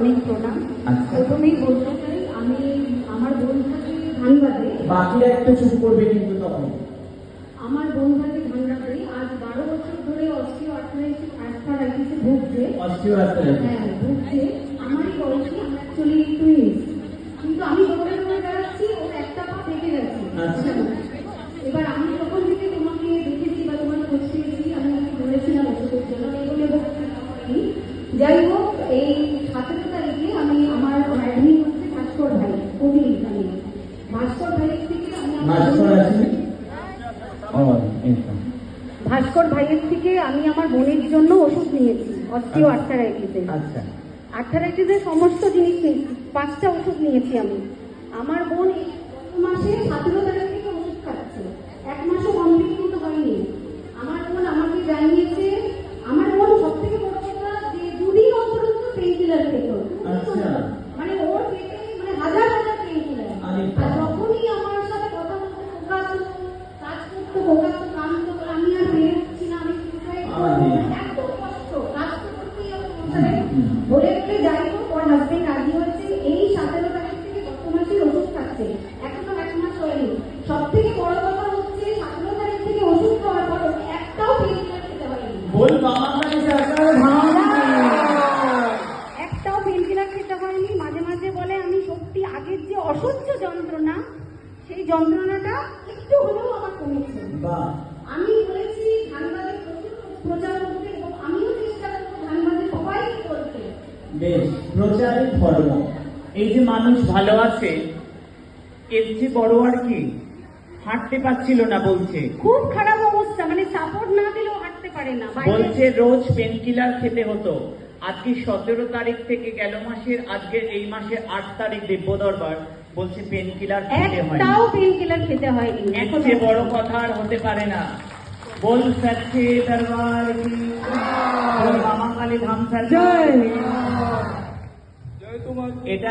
অনেক প্রণাম। আচ্ছা। প্রথমেই বলতে চাই আমি আমার বোন থাকে ধানবাদে। বাকিরা একটু চুপ করবে কিন্তু তখন। আমার বোন থাকে ধানবাদে। আজ বারো বছর ধরে অস্টিও আর্থারাইটিস আর্থারাইটিসে ভুগছে। অস্টিওআর্থ্রাইটিস। হ্যাঁ ভুগছে। আমারই বয়সী অ্যাকচুয়ালি টুইন্স কিন্তু আমি দৌড়ে দৌড়ে বেড়াচ্ছি ও একটা পা পেকে গেছে। আচ্ছা। এবার আমি যখন থেকে তোমাকে দেখেছি বা তোমার খোঁজ পেয়েছি আমি বলেছিলাম ওষুধের জন্য এগুলো। যাই হোক এই সতেরো তারিখে আমি আমার অ্যাডমিট হচ্ছে ভাস্কর ভাই কবি এখানে ভাস্কর ভাইয়ের থেকে আমি আমার ভাস্কর আছে। ও এই ভাস্কর ভাইয়ের থেকে আমি আমার বোনের জন্য ওষুধ নিয়েছি অস্টিও আর্থারাইটিসের। আচ্ছা। আর্থারাইটিসের সমস্ত জিনিস নিয়েছি পাঁচটা ওষুধ নিয়েছি আমি। আমার বোন এই গত মাসে সতেরো তারিখ থেকে ওষুধ খাচ্ছে। এক মাসও কমপ্লিট কিন্তু হয়নি। আমার বোন আমাকে জানিয়েছে আমার বোন সব থেকে বড় কথা যে দুদিন অন্তর পেন কিলার খেত আচ্ছা। বলে বলে যাই হোক ওর হাজবেন্ড রাজি হয়েছে এই সতেরো তারিখ থেকে গত মাসের ওষুধ খাচ্ছে? এখনও এক মাস হয়নি। সব থেকে বড় কথা হচ্ছে সতেরো তারিখ থেকে ওষুধ খাওয়ার পর একটাও কিলার খেতে একটাও পেন কিলার খেতে হয়নি মাঝে মাঝে বলে আমি সত্যি আগের যে অসহ্য যন্ত্রণা সেই যন্ত্রণাটা একটু হলেও আমার কমেছে। বেশ প্রচারই ধর্ম। এই যে মানুষ ভালো আছে এর যে বড় আর কি? হাঁটতে পারছিল না বলছে। খুব খারাপ অবস্থা মানে সাপোর্ট না দিলেও হাঁটতে পারে না বলছে রোজ পেন কিলার খেতে হতো। আজকে সতেরো তারিখ থেকে গেল মাসের আজকে এই মাসের আট তারিখ দিব্য দরবার বলছে পেন কিলার খেতে হয় একটাও পেন কিলার খেতে হয়নি। এখন চেয়ে বড় কথা আর হতে পারে না। বল সচ্চে দরবার কালী ধাম সরকার কি। Gracias.